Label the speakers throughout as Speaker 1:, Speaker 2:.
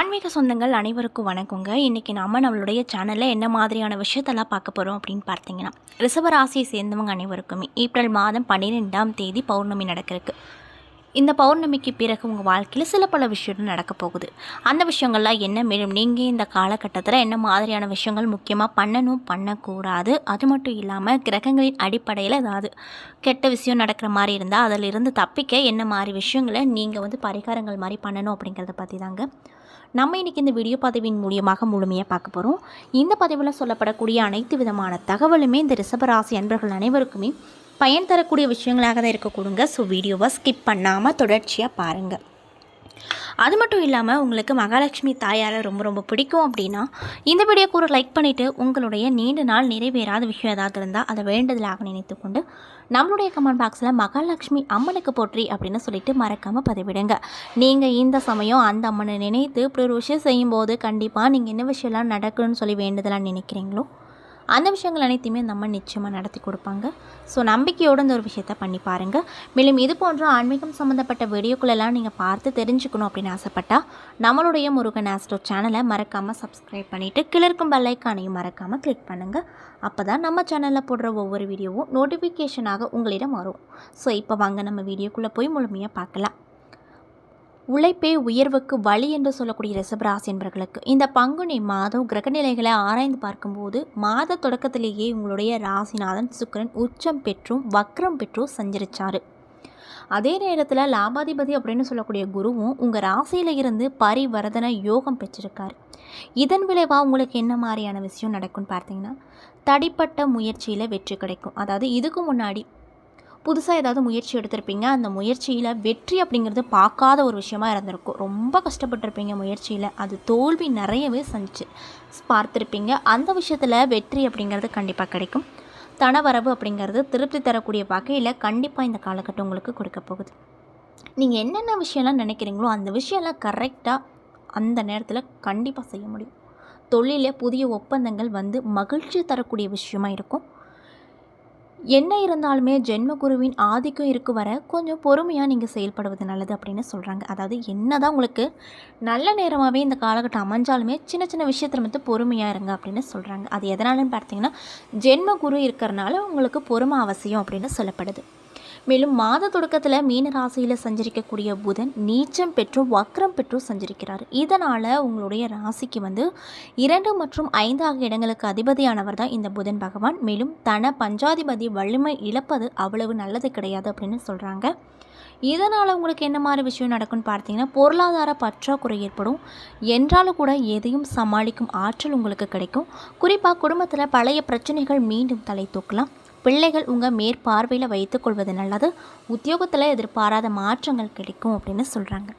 Speaker 1: ஆன்மீக சொந்தங்கள் அனைவருக்கும் வணக்கங்க. இன்றைக்கி நம்ம நம்மளுடைய சேனலில் என்ன மாதிரியான விஷயத்தெல்லாம் பார்க்க போகிறோம் அப்படின்னு பார்த்தீங்கன்னா ரிசவராசியை சேர்ந்தவங்க அனைவருக்குமே ஏப்ரல் மாதம் பன்னிரெண்டாம் தேதி பௌர்ணமி நடக்கிறதுக்கு. இந்த பௌர்ணமிக்கு பிறகு உங்கள் வாழ்க்கையில் சில பல விஷயங்கள் நடக்க போகுது. அந்த விஷயங்கள்லாம் என்ன? மேலும் நீங்கள் இந்த காலகட்டத்தில் என்ன மாதிரியான விஷயங்கள் முக்கியமாக பண்ணணும் பண்ணக்கூடாது? அது மட்டும் இல்லாமல் கிரகங்களின் அடிப்படையில் ஏதாவது கெட்ட விஷயம் நடக்கிற மாதிரி இருந்தால் அதிலிருந்து தப்பிக்க என்ன மாதிரி விஷயங்களை நீங்கள் வந்து பரிகாரங்கள் மாதிரி பண்ணணும் அப்படிங்கிறத பற்றி தாங்க நம்ம இன்றைக்கி இந்த வீடியோ பதிவின் மூலியமாக முழுமையாக பார்க்க போகிறோம் இந்த பதிவில் சொல்லப்படக்கூடிய அனைத்து விதமான தகவலுமே இந்த ரிஷபராசி அன்பர்கள் அனைவருக்குமே பயன் தரக்கூடிய விஷயங்களாக தான் இருக்கக்கூடுங்க. ஸோ வீடியோவை ஸ்கிப் பண்ணாமல் தொடர்ச்சியாக பாருங்கள் அது மட்டும் இல்லாமல் உங்களுக்கு மகாலட்சுமி தாயாரை ரொம்ப ரொம்ப பிடிக்கும் அப்படின்னா இந்த வீடியோ கூட லைக் பண்ணிவிட்டு உங்களுடைய நீண்ட நாள் நிறைவேறாத விஷயம் ஏதாவது இருந்தால் அதை வேண்டுதலாக நினைத்து கொண்டு நம்மளுடைய கமெண்ட் பாக்ஸில் மகாலட்சுமி அம்மனுக்கு போற்றி அப்படின்னு சொல்லிட்டு மறக்காமல் பதிவிடுங்க. நீங்கள் இந்த சமயம் அந்த அம்மனை நினைத்து இப்படி ஒரு விஷயம் செய்யும்போது கண்டிப்பாக நீங்கள் என்ன விஷயம்லாம் நடக்கணும்னு சொல்லி வேண்டுதலாக நினைக்கிறீங்களோ அந்த விஷயங்கள் அனைத்தையுமே நம்ம நிச்சயமாக நடத்தி கொடுப்பாங்க. ஸோ நம்பிக்கையோடு இந்த ஒரு விஷயத்த பண்ணி பாருங்கள் மேலும் இது போன்ற ஆன்மீகம் சம்மந்தப்பட்ட வீடியோக்களெல்லாம் நீங்கள் பார்த்து தெரிஞ்சுக்கணும் அப்படின்னு ஆசைப்பட்டால் நம்மளுடைய முருகன் ஆஸ்ட்ரோ சேனலை மறக்காமல் சப்ஸ்கிரைப் பண்ணிவிட்டு கிளர்க்கும் பெல்லைக்கானையும் மறக்காமல் கிளிக் பண்ணுங்கள் அப்போ தான் நம்ம சேனலில் போடுற ஒவ்வொரு வீடியோவும் நோட்டிஃபிகேஷனாக உங்களிடம் வரும். ஸோ இப்போ வாங்க நம்ம வீடியோக்குள்ளே போய் முழுமையாக பார்க்கலாம். உழைப்பே உயர்வுக்கு வழி என்று சொல்லக்கூடிய ரிஷபராசி என்பவர்களுக்கு இந்த பங்குனி மாதம் கிரகநிலைகளை ஆராய்ந்து பார்க்கும்போது மாத தொடக்கத்திலேயே உங்களுடைய ராசிநாதன் சுக்கரன் உச்சம் பெற்றும் வக்ரம் பெற்றும் சஞ்சரிச்சார். அதே நேரத்தில் லாபாதிபதி அப்படின்னு சொல்லக்கூடிய குருவும் உங்கள் ராசியில் இருந்து பரிவர்தன யோகம் பெற்றிருக்கார். இதன் விளைவாக உங்களுக்கு என்ன மாதிரியான விஷயம் நடக்கும்னு பார்த்தீங்கன்னா தடிப்பட்ட முயற்சியில் வெற்றி கிடைக்கும். அதாவது இதுக்கு முன்னாடி புதுசாக ஏதாவது முயற்சி எடுத்திருப்பீங்க. அந்த முயற்சியில் வெற்றி அப்படிங்கிறது பார்க்காத ஒரு விஷயமா இருந்திருக்கும். ரொம்ப கஷ்டப்பட்டிருப்பீங்க முயற்சியில். அது தோல்வி நிறையவே சந்திச்சு பார்த்துருப்பீங்க. அந்த விஷயத்தில் வெற்றி அப்படிங்கிறது கண்டிப்பாக கிடைக்கும். தனவரவு அப்படிங்கிறது திருப்தி தரக்கூடிய வகையில் கண்டிப்பாக இந்த காலகட்டம் உங்களுக்கு கொடுக்க போகுது. நீங்கள் என்னென்ன விஷயம்லாம் நினைக்கிறீங்களோ அந்த விஷயம்லாம் கரெக்டாக அந்த நேரத்தில் கண்டிப்பாக செய்ய முடியும். தொழிலில் புதிய ஒப்பந்தங்கள் வந்து மகிழ்ச்சி தரக்கூடிய விஷயமா இருக்கும். என்ன இருந்தாலுமே ஜென்மகுருவின் ஆதிக்கம் இருக்கு வர கொஞ்சம் பொறுமையாக நீங்கள் செயல்படுவது நல்லது அப்படின்னு சொல்கிறாங்க அதாவது என்ன தான் உங்களுக்கு நல்ல நேரமாகவே இந்த காலகட்டம் அமைஞ்சாலுமே சின்ன சின்ன விஷயத்தில் மட்டும் பொறுமையாக இருங்க அப்படின்னு சொல்கிறாங்க அது எதனாலன்னு பார்த்தீங்கன்னா ஜென்மகுரு இருக்கிறனால உங்களுக்கு பொறுமை அவசியம் அப்படின்னு சொல்லப்படுது. மேலும் மாத தொடக்கத்தில் மீன ராசியில் சஞ்சரிக்கக்கூடிய புதன் நீச்சம் பெற்றும் வக்ரம் பெற்றும் சஞ்சரிக்கிறார். இதனால் உங்களுடைய ராசிக்கு வந்து இரண்டு மற்றும் ஐந்து ஆகிய இடங்களுக்கு அதிபதியானவர் தான் இந்த புதன் பகவான். மேலும் தன பஞ்சாதிபதி வலிமை இழப்பது அவ்வளவு நல்லது கிடையாது அப்படின்னு சொல்கிறாங்க இதனால் உங்களுக்கு என்ன மாதிரி விஷயம் நடக்கும்னு பார்த்தீங்கன்னா பொருளாதார பற்றாக்குறை ஏற்படும். என்றாலும் கூட எதையும் சமாளிக்கும் ஆற்றல் உங்களுக்கு கிடைக்கும். குறிப்பாக குடும்பத்தில் பழைய பிரச்சனைகள் மீண்டும் தலை தூக்கலாம். பிள்ளைகள் உங்கள் மேற்பார்வையில் வைத்துக்கொள்வது நல்லது. உத்தியோகத்தில் எதிர்பாராத மாற்றங்கள் கிடைக்கும் அப்படின்னு சொல்கிறாங்க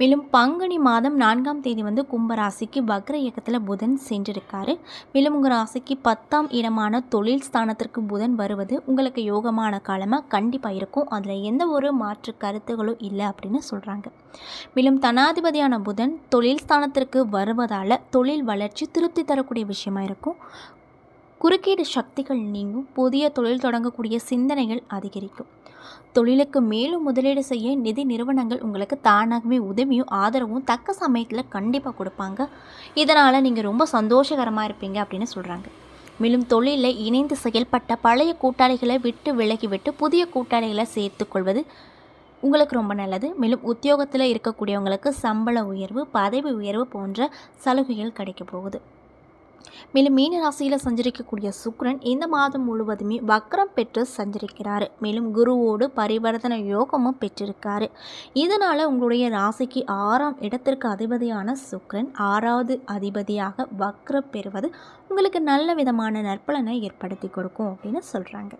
Speaker 1: மேலும் பங்குனி மாதம் நான்காம் தேதி வந்து கும்பராசிக்கு வக்ர இயக்கத்தில் புதன் சென்றிருக்காரு. மேலும் உங்கள் ராசிக்கு பத்தாம் இடமான தொழில் ஸ்தானத்திற்கு புதன் வருவது உங்களுக்கு யோகமான காலமாக கண்டிப்பாக இருக்கும். அதில் எந்த ஒரு மாற்று கருத்துகளும் இல்லை அப்படின்னு சொல்கிறாங்க மேலும் தனாதிபதியான புதன் தொழில் ஸ்தானத்திற்கு வருவதால் தொழில் வளர்ச்சி திருப்தி தரக்கூடிய விஷயமா இருக்கும். குறுக்கீடு சக்திகள் நீங்கும் புதிய தொழில் தொடங்கக்கூடிய சிந்தனைகள் அதிகரிக்கும். தொழிலுக்கு மேலும் முதலீடு செய்ய நிதி நிறுவனங்கள் உங்களுக்கு தானாகவே உதவியும் ஆதரவும் தக்க சமயத்தில் கண்டிப்பாக கொடுப்பாங்க. இதனால் நீங்கள் ரொம்ப சந்தோஷகரமாக இருப்பீங்க அப்படின்னு சொல்கிறாங்க மேலும் தொழிலில் இணைந்து செயல்பட்ட பழைய கூட்டாளிகளை விட்டு விலகிவிட்டு புதிய கூட்டாளிகளை சேர்த்துக்கொள்வது உங்களுக்கு ரொம்ப நல்லது. மேலும் உத்தியோகத்தில் இருக்கக்கூடியவங்களுக்கு சம்பள உயர்வு பதவி உயர்வு போன்ற சலுகைகள் கிடைக்க போகுது. மேலும் மீன ராசியில் சஞ்சரிக்கக்கூடிய சுக்ரன் இந்த மாதம் முழுவதுமே வக்ரம் பெற்று சஞ்சரிக்கிறார். மேலும் குருவோடு பரிவர்த்தன யோகமும் பெற்றிருக்காரு. இதனால் உங்களுடைய ராசிக்கு ஆறாம் இடத்திற்கு அதிபதியான சுக்ரன் ஆறாவது அதிபதியாக வக்ரம் பெறுவது உங்களுக்கு நல்ல விதமான நற்பலனை ஏற்படுத்தி கொடுக்கும் அப்படின்னு சொல்கிறாங்க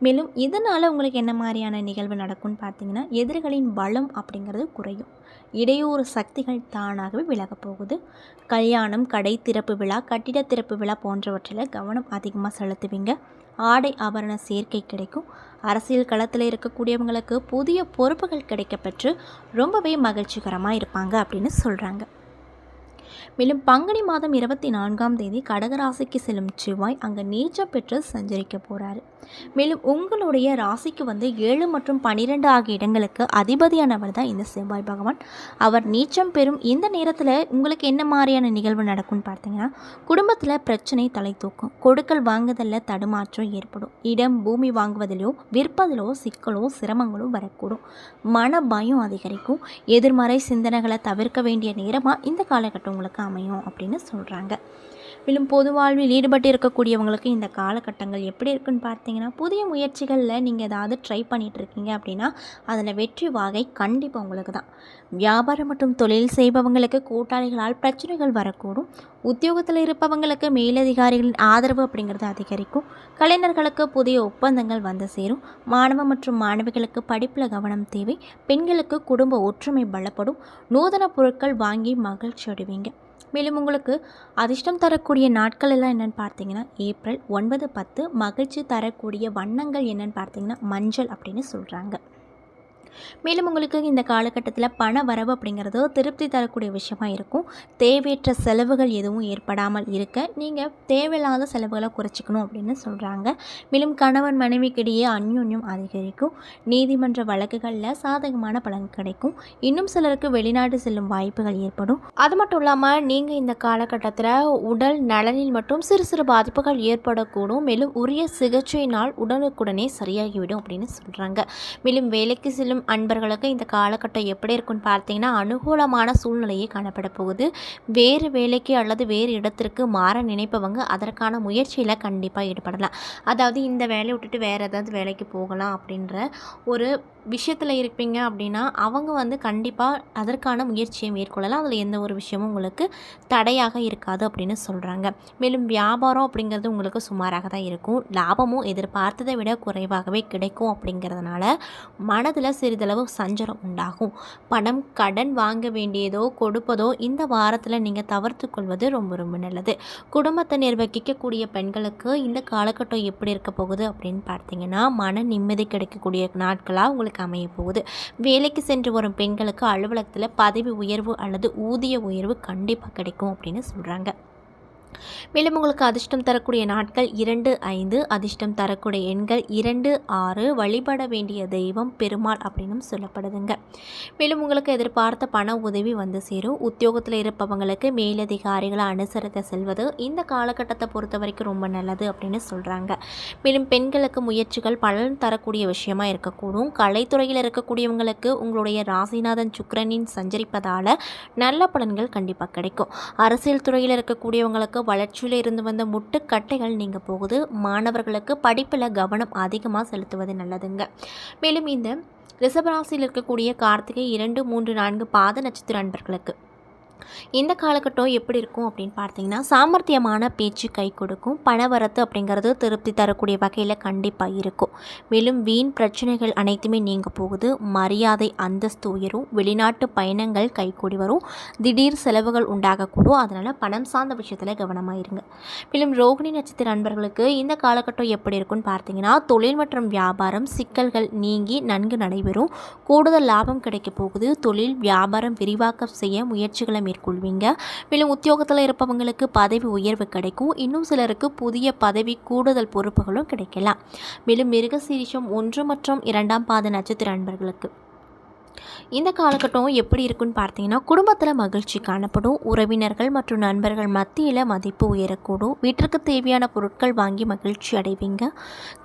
Speaker 1: மேலும் இதனால் உங்களுக்கு என்ன மாதிரியான நிகழ்வு நடக்கும்னு பார்த்தீங்கன்னா எதிரிகளின் பலம் அப்படிங்கிறது குறையும். இடையூறு சக்திகள் தானாகவே விலகப் போகுது. கல்யாணம் கடை திறப்பு விழா கட்டிட திறப்பு விழா போன்றவற்றில் கவனம் அதிகமாக செலுத்துவீங்க. ஆடை ஆபரண சேர்க்கை கிடைக்கும். அரசியல் களத்தில் இருக்கக்கூடியவங்களுக்கு புதிய பொறுப்புகள் கிடைக்கப்பெற்று ரொம்பவே மகிழ்ச்சிகரமாக இருப்பாங்க அப்படின்னு சொல்கிறாங்க மேலும் பங்குனி மாதம் இருபத்தி நான்காம் தேதி கடகராசிக்கு செல்லும் செவ்வாய் அங்கே நீச்சம் பெற்று சஞ்சரிக்க போகிறாரு மேலும் உங்களுடைய ராசிக்கு வந்து ஏழு மற்றும் பன்னிரெண்டு ஆகிய இடங்களுக்கு அதிபதியானவர் தான் இந்த செவ்வாய் பகவான். அவர் நீச்சம் பெறும் இந்த நேரத்தில் உங்களுக்கு என்ன மாதிரியான நிகழ்வு நடக்கும்னு பார்த்தீங்கன்னா குடும்பத்தில் பிரச்சனை தலை தூக்கும். கொடுக்கல் வாங்குதலில் தடுமாற்றம் ஏற்படும். இடம் பூமி வாங்குவதிலோ விற்பதிலோ சிக்கலோ சிரமங்களோ வரக்கூடும். மன பயம் அதிகரிக்கும். எதிர்மறை சிந்தனைகளை தவிர்க்க வேண்டிய நேரமாக இந்த காலகட்டம் உங்களுக்கு அமையும் அப்படின்னு சொல்கிறாங்க மேலும் பொது வாழ்வில் ஈடுபட்டு இருக்கக்கூடியவங்களுக்கு இந்த காலகட்டங்கள் எப்படி இருக்குன்னு பார்த்தீங்கன்னா புதிய முயற்சிகளில் நீங்கள் ஏதாவது ட்ரை பண்ணிகிட்டு இருக்கீங்க அப்படின்னா அதில் வெற்றி வாகை கண்டிப்பாக உங்களுக்கு தான். வியாபாரம் மற்றும் தொழில் செய்பவங்களுக்கு கூட்டாளிகளால் பிரச்சனைகள் வரக்கூடும். உத்தியோகத்தில் இருப்பவங்களுக்கு மேலதிகாரிகளின் ஆதரவு அப்படிங்கிறது அதிகரிக்கும். கலைஞர்களுக்கு புதிய ஒப்பந்தங்கள் வந்து சேரும். மாணவ மற்றும் மாணவிகளுக்கு படிப்பில் கவனம் தேவை. பெண்களுக்கு குடும்ப ஒற்றுமை பலப்படும். நூதன பொருட்கள் வாங்கி மகிழ்ச்சி அடைவீங்க. மேலும் உங்களுக்கு அதிர்ஷ்டம் தரக்கூடிய நாட்கள் எல்லாம் என்னென்னு பார்த்தீங்கன்னா ஏப்ரல் ஒன்பது பத்து மகிழ்ச்சி தரக்கூடிய வண்ணங்கள் என்னென்னு பார்த்தீங்கன்னா மஞ்சள் அப்படின்னு சொல்கிறாங்க மேலும் உங்களுக்கு இந்த காலகட்டத்தில் பண வரவு அப்படிங்கிறது திருப்தி தரக்கூடிய விஷயமாக இருக்கும். தேவையற்ற செலவுகள் எதுவும் ஏற்படாமல் இருக்க நீங்கள் தேவையில்லாத செலவுகளை குறைச்சிக்கணும் அப்படின்னு சொல்கிறாங்க மேலும் கணவன் மனைவிக்கிடையே அந்யோன்யம் அதிகரிக்கும். நீதிமன்ற வழக்குகளில் சாதகமான பலன் கிடைக்கும். இன்னும் சிலருக்கு வெளிநாடு செல்லும் வாய்ப்புகள் ஏற்படும். அது மட்டும் இல்லாமல் நீங்கள் இந்த காலகட்டத்தில் உடல் நலனில் மட்டும் சிறு சிறு பாதிப்புகள் ஏற்படக்கூடும். மேலும் உரிய சிகிச்சையினால் உடனுக்குடனே சரியாகிவிடும் அப்படின்னு சொல்கிறாங்க மேலும் வேலைக்கு செல்லும் அன்பர்களுக்கு இந்த காலகட்டம் எப்படி இருக்குன்னு பார்த்தீங்கன்னா அனுகூலமான சூழ்நிலையே காணப்பட போகுது. வேறு வேலைக்கு அல்லது வேறு இடத்திற்கு மாற நினைப்பவங்க அதற்கான முயற்சியில் கண்டிப்பாக ஈடுபடலாம். அதாவது இந்த வேலையை விட்டுட்டு வேறு ஏதாவது வேலைக்கு போகலாம் அப்படின்ற ஒரு விஷயத்தில் இருப்பீங்க அப்படின்னா அவங்க வந்து கண்டிப்பாக அதற்கான முயற்சியை மேற்கொள்ளலாம். அதில் எந்த ஒரு விஷயமும் உங்களுக்கு தடையாக இருக்காது அப்படின்னு சொல்கிறாங்க மேலும் வியாபாரம் அப்படிங்கிறது உங்களுக்கு சுமாராக தான் இருக்கும். லாபமும் எதிர்பார்த்ததை விட குறைவாகவே கிடைக்கும் அப்படிங்கிறதுனால மனதில் சிறிதளவு சஞ்சலம் உண்டாகும். பணம் கடன் வாங்க வேண்டியதோ கொடுப்பதோ இந்த வாரத்தில் நீங்கள் தவிர்த்து கொள்வது ரொம்ப ரொம்ப நல்லது. குடும்பத்தை நிர்வகிக்கக்கூடிய பெண்களுக்கு இந்த காலகட்டம் எப்படி இருக்க போகுது அப்படின்னு பார்த்தீங்கன்னா மன நிம்மதி கிடைக்கக்கூடிய நாட்களாக உங்களுக்கு அமைய போகுது. வேலைக்கு சென்று வரும் பெண்களுக்கு அலுவலகத்தில் பதவி உயர்வு அல்லது ஊதிய உயர்வு கண்டிப்பாக கிடைக்கும் அப்படின்னு சொல்கிறாங்க மேலும் உங்களுக்கு அதிர்ஷ்டம் தரக்கூடிய நாட்கள் இரண்டு ஐந்து. அதிர்ஷ்டம் தரக்கூடிய எண்கள் இரண்டு ஆறு. வழிபட வேண்டிய தெய்வம் பெருமாள் அப்படின்னும் சொல்லப்படுதுங்க. மேலும் உங்களுக்கு எதிர்பார்த்த பண உதவி வந்து சேரும். உத்தியோகத்தில் இருப்பவங்களுக்கு மேலதிகாரிகளை அனுசரித்து செல்வது இந்த காலகட்டத்தை பொறுத்த வரைக்கும் ரொம்ப நல்லது அப்படின்னு சொல்கிறாங்க மேலும் பெண்களுக்கு முயற்சிகள் பலன் தரக்கூடிய விஷயமா இருக்கக்கூடும். கலைத்துறையில் இருக்கக்கூடியவங்களுக்கு உங்களுடைய ராசிநாதன் சுக்கரனின் சஞ்சரிப்பதால் நல்ல பலன்கள் கண்டிப்பாக கிடைக்கும். அரசியல் துறையில் இருக்கக்கூடியவங்களுக்கு வளர்ச்சியில் இருந்து வந்த முட்டுக்கட்டைகள் நீங்கள் போகுது. மாணவர்களுக்கு படிப்பில் கவனம் அதிகமாக செலுத்துவது நல்லதுங்க. மேலும் இந்த ரிஷபராசியில் இருக்கக்கூடிய கார்த்திகை இரண்டு மூன்று நான்கு பாத நட்சத்திர அன்பர்களுக்கு இந்த காலகட்டம் எப்படி இருக்கும் அப்படின்னு பார்த்தீங்கன்னா சாமர்த்தியமான பேச்சு கை கொடுக்கும் பணவரத்து அப்படிங்கிறது திருப்தி தரக்கூடிய வகையில் கண்டிப்பாக இருக்கும். மேலும் வீண் பிரச்சனைகள் அனைத்துமே நீங்க போகுது. மரியாதை அந்தஸ்து உயரும். வெளிநாட்டு பயணங்கள் கைகூடி வரும். திடீர் செலவுகள் உண்டாகக்கூடும். அதனால் பணம் சார்ந்த விஷயத்தில் கவனமாக இருங்க மேலும் ரோகிணி நட்சத்திர நண்பர்களுக்கு இந்த காலகட்டம் எப்படி இருக்குன்னு பார்த்தீங்கன்னா தொழில் மற்றும் வியாபாரம் சிக்கல்கள் நீங்கி நன்கு நடைபெறும். கூடுதல் லாபம் கிடைக்க போகுது. தொழில் வியாபாரம் விரிவாக்கம் செய்ய முயற்சிகளை மேற்கொள்வீங்க. மேலும் உத்தியோகத்தில் இருப்பவங்களுக்கு பதவி உயர்வு கிடைக்கும். இன்னும் சிலருக்கு புதிய பதவி கூடுதல் பொறுப்புகளும் கிடைக்கலாம். மேலும் மிருகசீரிஷம் ஒன்று மற்றும் இரண்டாம் பாத நட்சத்திர அன்பர்களுக்கு. இந்த காலகட்டம் எப்படி இருக்குன்னு பார்த்தீங்கன்னா குடும்பத்தில் மகிழ்ச்சி காணப்படும். உறவினர்கள் மற்றும் நண்பர்கள் மத்தியில் மதிப்பு உயரக்கூடும். வீட்டிற்கு தேவையான பொருட்கள் வாங்கி மகிழ்ச்சி அடைவீங்க.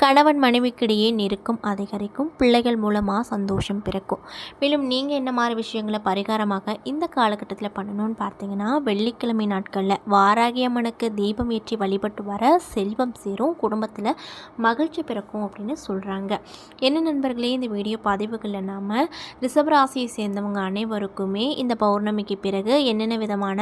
Speaker 1: கணவன் மனைவிக்கிடையே நெருக்கம் அதிகரிக்கும். பிள்ளைகள் மூலமாக சந்தோஷம் பிறக்கும். மேலும் நீங்கள் என்ன மாதிரி விஷயங்களை பரிகாரமாக இந்த காலகட்டத்தில் பண்ணணும்னு பார்த்தீங்கன்னா வெள்ளிக்கிழமை நாட்களில் வாராகியம்மனுக்கு தீபம் ஏற்றி வழிபட்டு வர செல்வம் சேரும். குடும்பத்தில் மகிழ்ச்சி பிறக்கும் அப்படின்னு சொல்கிறாங்க என்ன நண்பர்களே இந்த வீடியோ பதிவுகளில் நாம் ரிசர்வ் ராசியை சேர்ந்தவங்க அனைவருக்குமே இந்த பௌர்ணமிக்கு பிறகு என்னென்ன விதமான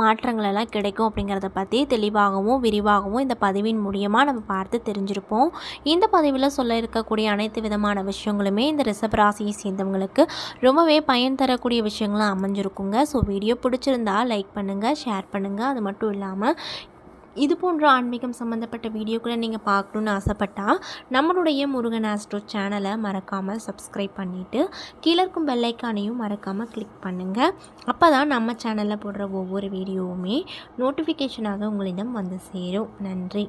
Speaker 1: மாற்றங்கள் எல்லாம் கிடைக்கும் அப்படிங்கிறத பற்றி தெளிவாகவும் விரிவாகவும் இந்த பதிவின் மூலியமாக நம்ம பார்த்து தெரிஞ்சிருப்போம். இந்த பதிவில் சொல்ல இருக்கக்கூடிய அனைத்து விதமான விஷயங்களுமே இந்த ரிஷப ராசியை சேர்ந்தவங்களுக்கு ரொம்பவே பயன் தரக்கூடிய விஷயங்களாக அமைஞ்சிருக்குங்க. ஸோ வீடியோ பிடிச்சிருந்தா லைக் பண்ணுங்கள் ஷேர் பண்ணுங்கள் அது மட்டும் இல்லாமல் இது போன்ற ஆன்மீகம் சம்மந்தப்பட்ட வீடியோக்களை நீங்கள் பார்க்கணுன்னு ஆசைப்பட்டால் நம்மளுடைய முருகன் ஆஸ்ட்ரோ சேனலை மறக்காமல் சப்ஸ்கிரைப் பண்ணிவிட்டு கீழே இருக்கும் பெல்லைக்கானையும் மறக்காமல் கிளிக் பண்ணுங்கள் அப்போ தான் நம்ம சேனலில் போடுற ஒவ்வொரு வீடியோவுமே நோட்டிஃபிகேஷனாக உங்களிடம் வந்து சேரும். நன்றி.